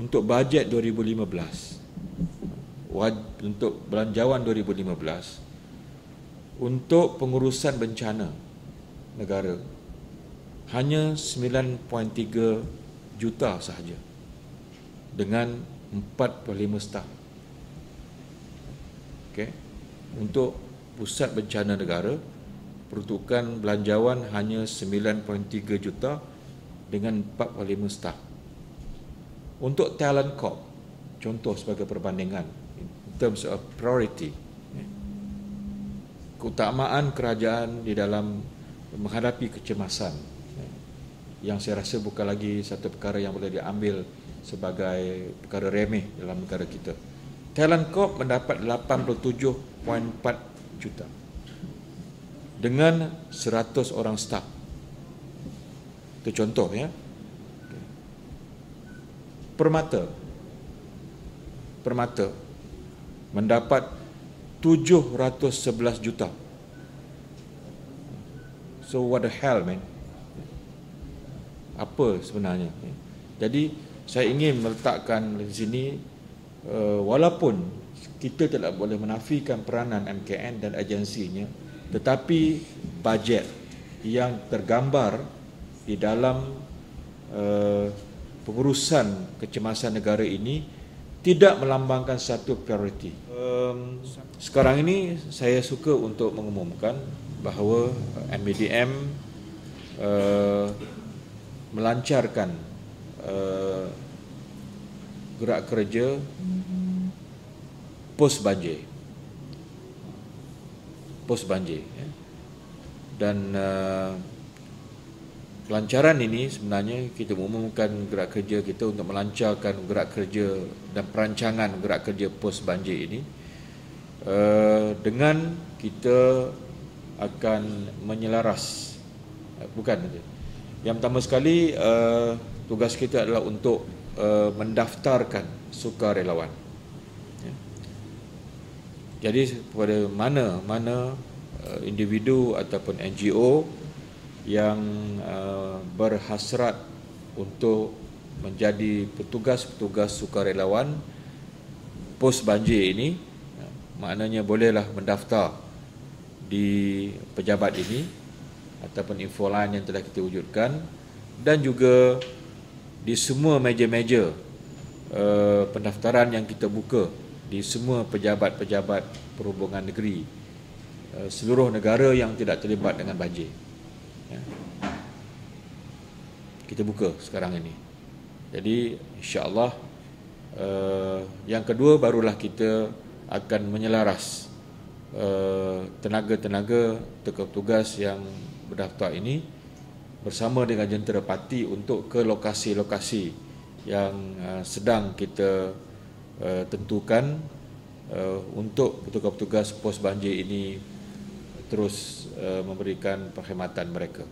untuk bajet 2015 untuk belanjawan 2015 untuk pengurusan bencana negara hanya 9.3 juta sahaja dengan 45 staf. Okey. Untuk pusat bencana negara peruntukan belanjawan hanya 9.3 juta dengan 45 staf. Untuk talent corp contoh sebagai perbandingan in terms of priority keutamaan kerajaan di dalam menghadapi kecemasan yang saya rasa bukan lagi satu perkara yang boleh diambil sebagai perkara remeh dalam negara kita. Talent Corp mendapat 87.4 juta dengan 100 orang staf. Itu contoh ya. Permata Permata mendapat 711 juta. So what the hell man? Apa sebenarnya? Jadi saya ingin meletakkan di sini uh, walaupun kita tidak boleh menafikan peranan MKN dan agensinya tetapi bajet yang tergambar di dalam uh, pengurusan kecemasan negara ini tidak melambangkan satu prioriti. Um, sekarang ini saya suka untuk mengumumkan bahawa MBDM uh, melancarkan uh, gerak kerja pos banjir. Pos banjir. Ya. Dan uh, Pelancaran ini sebenarnya kita mengumumkan gerak kerja kita untuk melancarkan gerak kerja dan perancangan gerak kerja pos banjir ini. Uh, dengan kita akan menyelaras. Uh, bukan yang pertama sekali tugas kita adalah untuk mendaftarkan sukarelawan. Ya. jadi pada mana mana individu ataupun NGO yang uh, berhasrat untuk menjadi petugas-petugas sukarelawan pos banjir ini maknanya bolehlah mendaftar di pejabat ini ataupun info lain yang telah kita wujudkan dan juga di semua meja-meja uh, pendaftaran yang kita buka di semua pejabat-pejabat perhubungan negeri uh, seluruh negara yang tidak terlibat dengan banjir ya. kita buka sekarang ini jadi insyaallah uh, yang kedua barulah kita akan menyelaras uh, tenaga-tenaga tugas yang berdaftar ini bersama dengan jentera parti untuk ke lokasi-lokasi yang uh, sedang kita uh, tentukan uh, untuk petugas-petugas pos banjir ini terus uh, memberikan perkhidmatan mereka.